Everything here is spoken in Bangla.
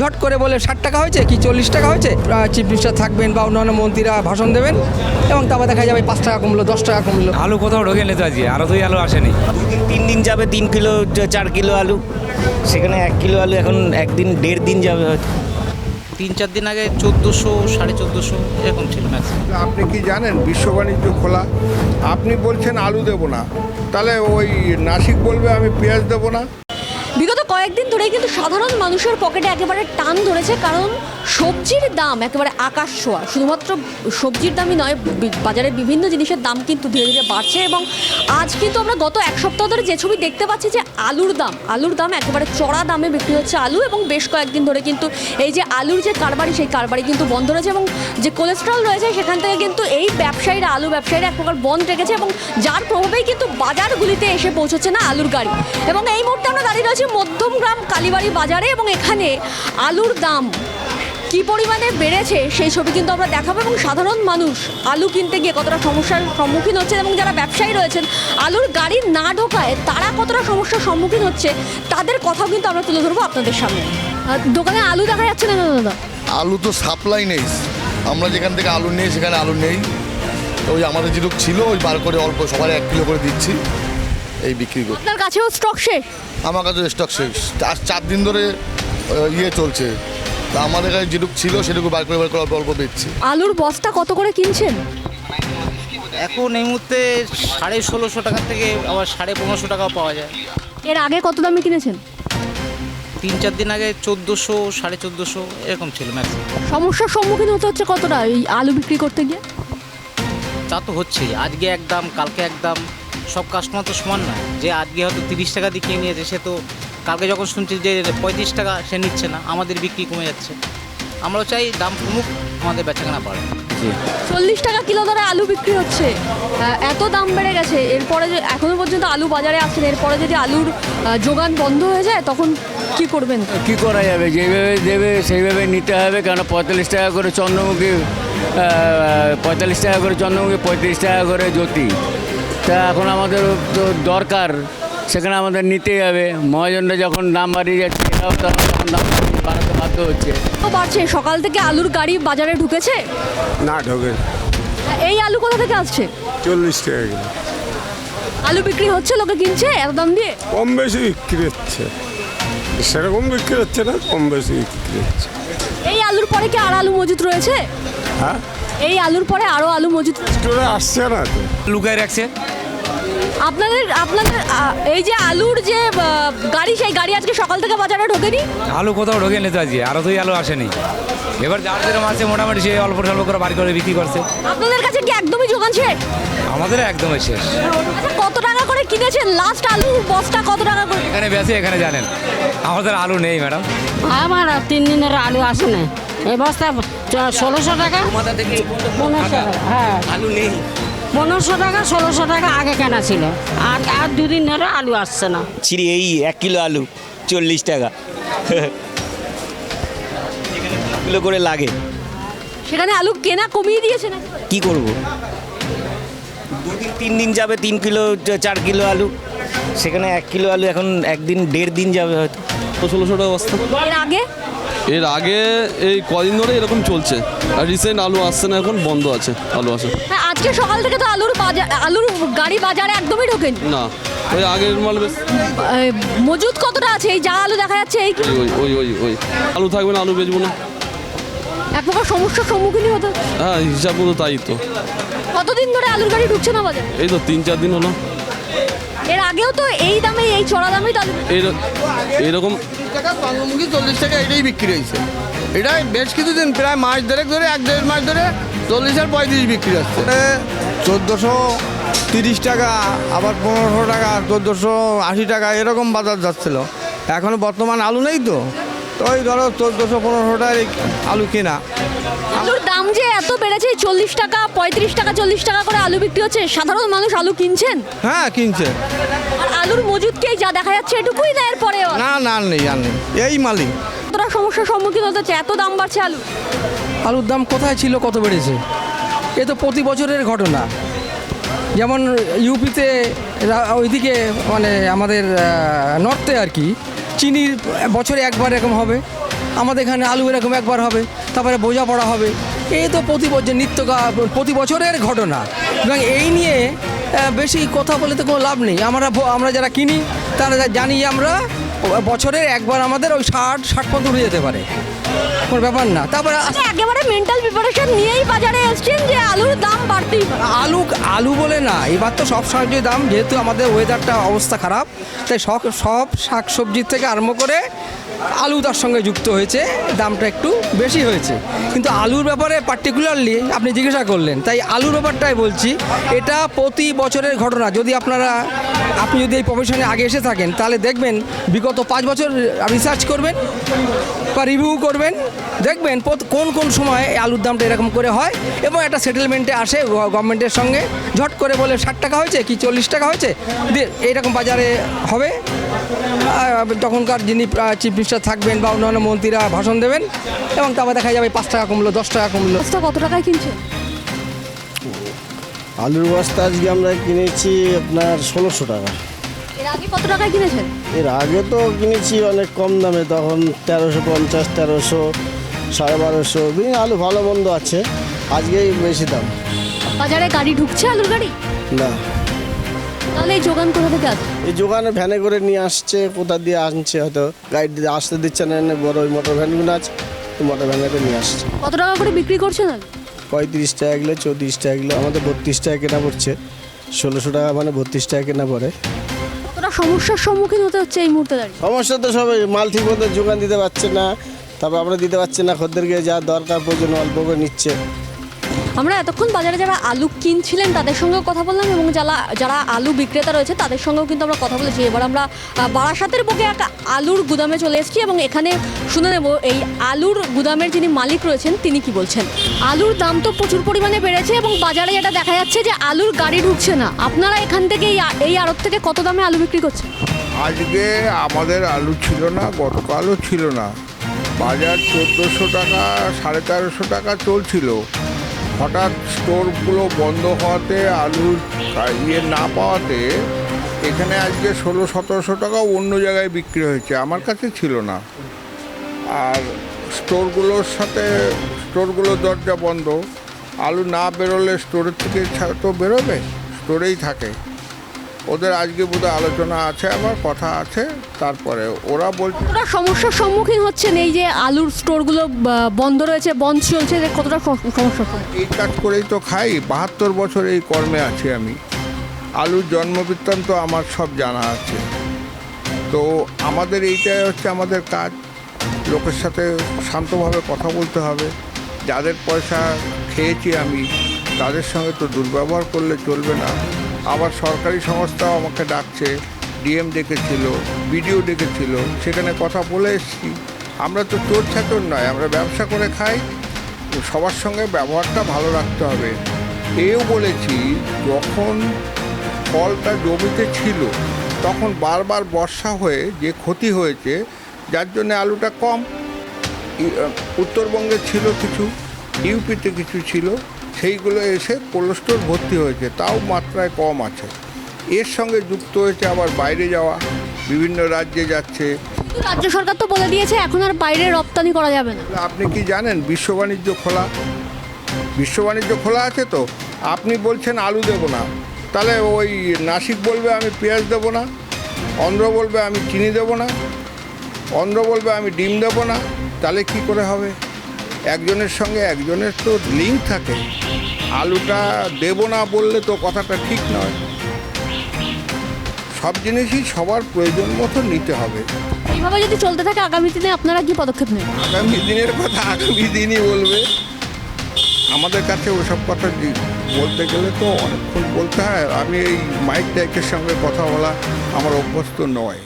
ঝট করে বলে ষাট টাকা হয়েছে কি চল্লিশ টাকা হয়েছে? চিফ মিনিস্টার থাকবেন বা অন্যান্য মন্ত্রীরা ভাষণ দেবেন এবং তারপর দেখা যাবে পাঁচ টাকা কমলো দশ টাকা কমলো। আলু কোথাও ঢোকে নিতে আজকে? আরও দুই আলু আসেনি। তিন দিন যাবে তিন কিলো চার কিলো আলু। সেখানে এক কিলো আলু এখন একদিন দেড় দিন যাবে হয়তো। তিন চার দিন আগে চোদ্দোশো সাড়ে চোদ্দোশো এরকম ছিল ম্যাক্সিমাম আপনি কি জানেন বিশ্ব বাণিজ্য খোলা? আপনি বলছেন আলু দেবো না। তাহলে ওই নাসিক বলবে আমি পেঁয়াজ দেবো না। কয়েকদিন ধরেই কিন্তু সাধারণ মানুষের পকেটে একেবারে টান ধরেছে কারণ সবজির দাম একেবারে আকাশ ছোঁয়া। শুধুমাত্র সবজির দামই নয় বাজারের বিভিন্ন জিনিসের দাম কিন্তু ধীরে ধীরে বাড়ছে এবং আজ কিন্তু আমরা গত এক সপ্তাহ ধরে যে ছবি দেখতে পাচ্ছি যে আলুর দাম আলুর দাম একেবারে চড়া দামে বিক্রি হচ্ছে আলু এবং বেশ কয়েকদিন ধরে কিন্তু এই যে আলুর যে কারবারি, সেই কারবারি কিন্তু বন্ধ রয়েছে এবং যে কোলেস্ট্রল রয়েছে, সেখান থেকে কিন্তু এই ব্যবসায়ীরা, আলু ব্যবসায়ীরা এক প্রকার বন্ধ রেখেছে এবং যার প্রভাবেই কিন্তু বাজারগুলিতে এসে পৌঁছচ্ছে না আলুর গাড়ি। এবং এই মুহূর্তে আমরা দাঁড়িয়ে রয়েছি মধ্যমগ্রাম কালীবাড়ি বাজারে এবং এখানে আলুর দাম কি পরিমাণে বেড়েছে সেই ছবি কিন্তু আমরা দেখাবো এবং সাধারণ মানুষ আলু কিনতে গিয়ে কতটা সমস্যার সম্মুখীন হচ্ছে এবং যারা ব্যবসায়ী রয়েছেন আলুর গাড়ি না ঢোকায় তারা কতটা সমস্যার সম্মুখীন হচ্ছে তাদের কথাও কিন্তু আমরা তুলে ধরবো আপনাদের সামনে। আর দোকানে আলু দেখা যাচ্ছে না দাদা আলু তো সাপ্লাই নেই। আমরা যেখান থেকে আলু নেই সেখানে আলু নেই। ওই আমাদের যেটুকু ছিল ওই বার করে অল্প সবার এক কিলো করে দিচ্ছি। এই বিক্রি করি আপনার কাছেও স্টক শেষ? আমার কাছে স্টক শেষ। আর চার দিন ধরে ইয়ে চলছে। তা আমাদের কাছে যেটুকু ছিল সেটুকু বার করে বার করে অল্প অল্প বেচছি আলুর বস্তা কত করে কিনছেন? এখন এই মুহূর্তে সাড়ে ষোলোশো টাকা থেকে আবার সাড়ে পনেরোশো টাকাও পাওয়া যায়। এর আগে কত দামে কিনেছেন? তিন চার দিন আগে চোদ্দোশো সাড়ে চোদ্দোশো এরকম ছিল ম্যাক্সিমাম। সমস্যার সম্মুখীন হতে হচ্ছে কতটা এই আলু বিক্রি করতে গিয়ে? তা তো হচ্ছেই। আজকে এক দাম কালকে এক দাম। সব কাস্টমার তো সমান না যে আজকে হয়তো তিরিশ টাকা দিয়ে কিনে নিয়েছে সে তো কালকে যখন শুনছি যে পঁয়ত্রিশ টাকা সে নিচ্ছে না আমাদের বিক্রি কমে যাচ্ছে। আমরাও চাই দাম কমুক আমাদের বেচাকেনা বাড়ে। চল্লিশ টাকা কিলো দরে আলু বিক্রি হচ্ছে। এত দাম বেড়ে গেছে। এরপরে যে এখনও পর্যন্ত আলু বাজারে আসছে না, এরপরে যদি আলুর যোগান বন্ধ হয়ে যায় তখন কি করবেন? কি করা যাবে? যেভাবে দেবে সেইভাবে নিতে হবে কেন পঁয়তাল্লিশ টাকা করে চন্দ্রমুখী পঁয়তাল্লিশ টাকা করে চন্দ্রমুখী পঁয়ত্রিশ টাকা করে জ্যোতি। তা এখন আমাদের তো দরকার। সেখানে আমাদের নিতেই হবে। মহাজনরা যখন দাম বাড়িয়ে যাচ্ছে এরাও তখন তখন দাম বাড়াতে বাধ্য হচ্ছে। তো বাড়ছে সকাল থেকে আলুর গাড়ি বাজারে ঢুকেছে? না ঢোকে। এই আলু কোথা থেকে আসছে? চল্লিশ টাকা কিলো। আলু বিক্রি হচ্ছে লোকে কিনছে এত দাম দিয়ে? কম বেশি বিক্রি হচ্ছে। সেরকম বিক্রি হচ্ছে না কম বেশি বিক্রি হচ্ছে। এই আলুর পরে কি আর আলু মজুত রয়েছে? হ্যাঁ? এই আলুর পরে আরও আলু মজুত স্টোরে আসছে না তো। লুকায় রাখছে। আপনাদের আপনাদের এই যে আলুর যে গাড়ি সেই গাড়ি আজকে সকাল থেকে বাজারে ঢোকেনি? আলু কোথাও ঢোকে নিতে আজকে আরও দুই আলু আসেনি। এবার যার যেরকম আছে মোটামুটি সে অল্প স্বল্প করে বাড়ি করে বিক্রি করছে। আপনাদের কাছে কি একদমই যোগান শেষ? আমাদের একদমই শেষ। আচ্ছা কত টাকা করে কিনেছেন? লাস্ট আলু বস্তা কত টাকা করে? এখানে বেশি এখানে জানেন। আমাদের আলু নেই ম্যাডাম। আমার আর তিন দিনের আলু আসে না। এই বস্তা ষোলোশো টাকা। পনেরোশো টাকা হ্যাঁ। আলু নেই। পনেরোশো টাকা ষোলোশো টাকা আগে কেনা ছিল। আর আর দুদিন ধরে আলু আসছে না। ছিরি এই এক কিলো আলু চল্লিশ টাকা। কিলো করে লাগে। সেখানে আলু কেনা কমিয়ে দিয়েছে না কি করব? দুদিন তিন দিন যাবে তিন কিলো চার কিলো আলু। সেখানে এক কিলো আলু এখন একদিন দেড় দিন যাবে হয়তো। ষোলোশো টাকা বস্তা। আগে? এর আগে এই কদিন ধরে এরকম চলছে। আর রিসেন্ট আলু আসছে না এখন বন্ধ আছে আলু আসে। হ্যাঁ আজকে সকাল থেকে তো আলুর বাজার আলুর গাড়ি বাজারে একদমই ঢোকেনি। না ওই আগের মাল বেশ। মজুদ কতটা আছে? এই যা আলু দেখা যাচ্ছে এই কি- ওই ওই ওই ওই। আলু থাকবে না আলু বেচবো না। এক প্রকার সমস্যার সম্মুখীন হতে। হ্যাঁ। হিসাব মতো তাই তো। কতদিন ধরে আলুর গাড়ি ঢুকছে না বাজারে? এই তো তিন চার দিন হলো। এর আগেও তো এই দামে এই চড়া দামে এইরকম টাকা চন্দ্রমুখী চল্লিশ টাকা এটাই বিক্রি হয়েছে। এটা বেশ কিছুদিন, প্রায় মাস দেড়েক ধরে, এক দেড় মাস ধরে চল্লিশ আর পঁয়ত্রিশ বিক্রি হচ্ছে। চোদ্দোশো তিরিশ টাকা, আবার পনেরোশো টাকা, চোদ্দোশো আশি টাকা, এরকম বাজার যাচ্ছিল। এখন বর্তমান আলু নেই তো? তো ওই ধরো চোদ্দোশো পনেরোশো টাকার আলু কেনা। আলুর দাম যে এত বেড়েছে চল্লিশ টাকা পঁয়ত্রিশ টাকা চল্লিশ টাকা করে আলু বিক্রি হচ্ছে সাধারণ মানুষ আলু কিনছেন? হ্যাঁ কিনছে। আর আলুর মজুদকে যা দেখা যাচ্ছে এটুকুই না এরপরে না না নেই আর নেই। এই মালিক। কতটা সমস্যার সম্মুখীন হতে হচ্ছে? এত দাম বাড়ছে আলু। আলুর দাম কোথায় ছিল কত বেড়েছে? এ তো প্রতি বছরের ঘটনা। যেমন ইউপিতে ওইদিকে মানে আমাদের নর্থে আর কি চিনির বছরে একবার এরকম হবে। আমাদের এখানে আলু এরকম একবার হবে। তারপরে বোঝা পড়া হবে। এই তো প্রতি বছর নিত্য প্রতি বছরের ঘটনা। এবং এই নিয়ে বেশি কথা বলে তো কোনো লাভ নেই। আমরা আমরা যারা কিনি তারা জানি আমরা বছরের একবার আমাদের ওই ষাট ষাট পর্যন্ত উঠে যেতে পারে। কোনো ব্যাপার না। তারপরে মানে একেবারে মেন্টাল প্রিপারেশন নিয়েই বাজারে এসছেন যে আলুর দাম বাড়তেই পারে। আলু আলু বলে না এবার তো সব সবজির দাম যেহেতু আমাদের ওয়েদারটা অবস্থা খারাপ তাই সব সব শাক সবজির থেকে আরম্ভ করে আলু তার সঙ্গে যুক্ত হয়েছে, দামটা একটু বেশি হয়েছে। কিন্তু আলুর ব্যাপারে পার্টিকুলারলি আপনি জিজ্ঞাসা করলেন, তাই আলুর ব্যাপারটাই বলছি। এটা প্রতি বছরের ঘটনা। যদি আপনারা, আপনি যদি এই প্রফেশনে আগে এসে থাকেন, তাহলে দেখবেন বিগত পাঁচ বছর রিসার্চ করবেন বা রিভিউ করবেন, দেখবেন কোন কোন সময় আলুর দামটা এরকম করে হয় এবং একটা সেটেলমেন্টে আসে গভর্নমেন্টের সঙ্গে, ঝট করে বলে ষাট টাকা হয়েছে কি চল্লিশ টাকা হয়েছে? দিয়ে এইরকম বাজারে হবে? তখনকার যিনি চিফ মিনিস্টার থাকবেন বা অন্যান্য মন্ত্রীরা ভাষণ দেবেন এবং তারপর দেখা যাবে পাঁচ টাকা কমলো দশ টাকা কমলো। কত টাকায় কিনছেন? আলুর বস্তা আজকে আমরা কিনেছি আপনার ষোলোশো টাকা। এর আগে কত টাকায় কিনেছেন? এর আগে তো কিনেছি অনেক কম দামে তখন তেরোশো পঞ্চাশ তেরোশো সাড়ে বারোশো। বিভিন্ন আলু ভালো মন্দ আছে আজকেই বেশি দাম। বাজারে গাড়ি ঢুকছে আলুর গাড়ি? না। তাহলে এই যোগান কোথা থেকে আসবে? এই দোকানে ভ্যানে করে নিয়ে আসছে কোথা দিয়ে আনছে হয়তো দিয়ে আসতে দিচ্ছে না বড় ওই মোটর ভ্যানগুলো আছে মোটর ভ্যানে করে নিয়ে আসছে। কত টাকা করে বিক্রি করছেন আলু পঁয়ত্রিশ টাকা কিলো চৌত্রিশ টাকা কিলো আমাদের বত্রিশ টাকা কেনা পড়ছে। ষোলোশো টাকা মানে বত্রিশ টাকা কেনা পড়ে। কতটা সমস্যার সম্মুখীন হতে হচ্ছে এই মুহূর্তে দাঁড়িয়ে? সমস্যা তো সবাই মাল ঠিক মতো যোগান দিতে পারছে না তারপর আমরা দিতে পারছি না খদ্দেরকে যা দরকার প্রয়োজন অল্প করে নিচ্ছে। আমরা এতক্ষণ বাজারে যারা আলু কিনছিলেন তাদের সঙ্গেও কথা বললাম এবং যারা যারা আলু বিক্রেতা রয়েছে তাদের সঙ্গেও কিন্তু আমরা কথা বলেছি। এবার আমরা বারাসাতের বুকে এক আলুর গুদামে চলে এসেছি এবং এখানে শুনে নেব এই আলুর গুদামের যিনি মালিক রয়েছেন, তিনি কি বলছেন? আলুর দাম তো প্রচুর পরিমাণে বেড়েছে এবং বাজারে যেটা দেখা যাচ্ছে যে আলুর গাড়ি ঢুকছে না। আপনারা এখান থেকে এই আড়ত থেকে কত দামে আলু বিক্রি করছেন? আজকে আমাদের আলু ছিল না, গতকালও ছিল না। বাজার চোদ্দোশো টাকা, সাড়ে তেরোশো টাকা চলছিল। হঠাৎ স্টোরগুলো বন্ধ হওয়াতে আলুর ইয়ে না পাওয়াতে এখানে আজকে ষোলো, সতেরোশো টাকা অন্য জায়গায় বিক্রি হয়েছে। আমার কাছে ছিল না। আর স্টোরগুলোর সাথে, স্টোরগুলোর দরজা বন্ধ। আলু না বেরোলে স্টোরের থেকে তো বেরোবে? স্টোরেই থাকে। ওদের আজকে বোধহয় আলোচনা আছে আবার কথা আছে তারপরে ওরা বলছে কতটা সমস্যার সম্মুখীন হচ্ছেন এই যে আলুর স্টোরগুলো বন্ধ রয়েছে বন্ধ চলছে যে কতটা সমস্যা এই কাজ করেই তো খাই বাহাত্তর বছর এই কর্মে আছি আমি। আলুর জন্মবৃত্তান্ত আমার সব জানা আছে। তো আমাদের এইটাই হচ্ছে আমাদের কাজ লোকের সাথে শান্তভাবে কথা বলতে হবে। যাদের পয়সা খেয়েছি আমি তাদের সঙ্গে তো দুর্ব্যবহার করলে চলবে না। আবার সরকারি সংস্থাও আমাকে ডাকছে, ডিএম ডেকেছিল, বিডিও ডেকেছিল, সেখানে কথা বলে এসেছি। আমরা তো চোর ছাচর নয়, আমরা ব্যবসা করে খাই। সবার সঙ্গে ব্যবহারটা ভালো রাখতে হবে। এও বলেছি, যখন ফলটা জমিতে ছিল, তখন বারবার বর্ষা হয়ে যে ক্ষতি হয়েছে, যার জন্য আলুটা কম। উত্তরবঙ্গে ছিল কিছু, ইউপিতে কিছু ছিল। সেইগুলো এসে কোল্ড স্টোর ভর্তি হয়েছে তাও মাত্রায় কম আছে। এর সঙ্গে যুক্ত হয়েছে আবার বাইরে যাওয়া বিভিন্ন রাজ্যে যাচ্ছে। রাজ্য সরকার তো বলে দিয়েছে এখন আর বাইরে রপ্তানি করা যাবে না। আপনি কি জানেন বিশ্ব বাণিজ্য খোলা? বিশ্ব বাণিজ্য খোলা আছে তো? আপনি বলছেন আলু দেবো না। তাহলে ওই নাসিক বলবে আমি পেঁয়াজ দেবো না অন্ধ্র বলবে আমি চিনি দেবো না অন্ধ্র বলবে আমি ডিম দেবো না তাহলে কি করে হবে? একজনের সঙ্গে একজনের তো লিঙ্ক থাকে। আলুটা দেবো না বললে তো কথাটা ঠিক নয়। সব জিনিসই সবার প্রয়োজন মতো নিতে হবে। এইভাবে যদি চলতে থাকে আগামী দিনে আপনারা কি পদক্ষেপ নেবেন? আগামী দিনের কথা আগামী দিনই বলবে। আমাদের কাছে ওসব কথা বলতে গেলে তো অনেকক্ষণ বলতে হয়। আমি এই মাইক টাইকের সঙ্গে কথা বলা আমার অভ্যস্ত নয়।